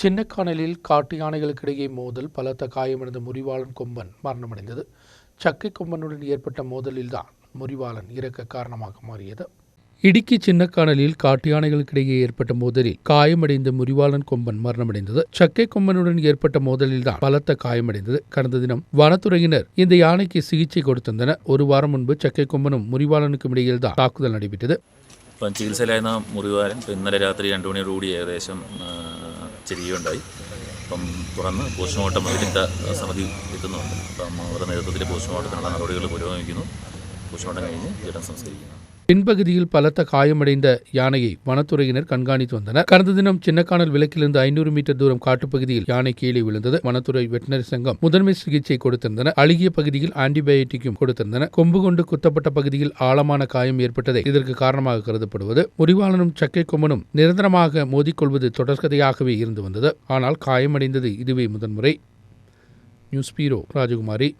சின்னக்கானலில் காட்டு யானைகளுக்கிடையே மோதல் பலத்த காயமடைந்த முறிவாளன் கொம்பன் மரணமடைந்தது. சக்கை கொம்பனுடன் ஏற்பட்ட மோதலில்தான் முறிவாளன் இறக்க காரணமாக மாறியது. இடுக்கி சின்னக்கானலில் காட்டு யானைகளுக்கிடையே ஏற்பட்ட மோதலில் காயமடைந்த முறிவாளன் கொம்பன் மரணமடைந்தது. சக்கை கொம்பனுடன் ஏற்பட்ட மோதலில்தான் பலத்த காயமடைந்தது. கடந்த தினம் வனத்துறையினர் இந்த யானைக்கு சிகிச்சை கொடுத்திருந்தனர் ஒரு வாரம் முன்பு சக்கை கொம்பனும் முறிவாளனுக்கும் இடையில் தான் தாக்குதல் நடைபெற்றது. ഇപ്പം ചികിത്സയിലായിരുന്ന മുറിവാരൻ ഇപ്പം ഇന്നലെ രാത്രി രണ്ടു മണിയോടുകൂടി ഏകദേശം ചെരിയുണ്ടായി അപ്പം തുടർന്ന് പോസ്റ്റ്മോർട്ടം വിരുദ്ധ സമിതി എത്തുന്നുണ്ട്. അപ്പം അവരുടെ നേതൃത്വത്തിൽ പോസ്റ്റ്മോർട്ടത്തിനുള്ള നടപടികൾ പുരോഗമിക്കുന്നു. പോസ്റ്റ്മോർട്ടം കഴിഞ്ഞ് ജഡം സംസ്കരിക്കുന്നു. பின்பகுதியில் பலத்த காயமடைந்த யானையை வனத்துறையினர் கண்காணித்து வந்தனர். கடந்த தினம் சின்னக்கானல் விலக்கிலிருந்து ஐநூறு மீட்டர் தூரம் காட்டுப்பகுதியில் யானை கீழே விழுந்தது. வனத்துறை வெட்டினரி சங்கம் முதன்மை சிகிச்சை கொடுத்திருந்தனர். அழுகிய பகுதியில் ஆன்டிபயோட்டிக்கும் கொடுத்திருந்தனர். கொம்பு கொண்டு குத்தப்பட்ட பகுதியில் ஆழமான காயம் ஏற்பட்டதே இதற்கு காரணமாக கருதப்படுவது. முறிவாளனும் சக்கை கொம்பனும் நிரந்தரமாக மோதிக்கொள்வது தொடர்கதையாகவே இருந்து வந்தது. ஆனால் காயமடைந்தது இதுவே முதன்முறை. News bureau Rajakumari.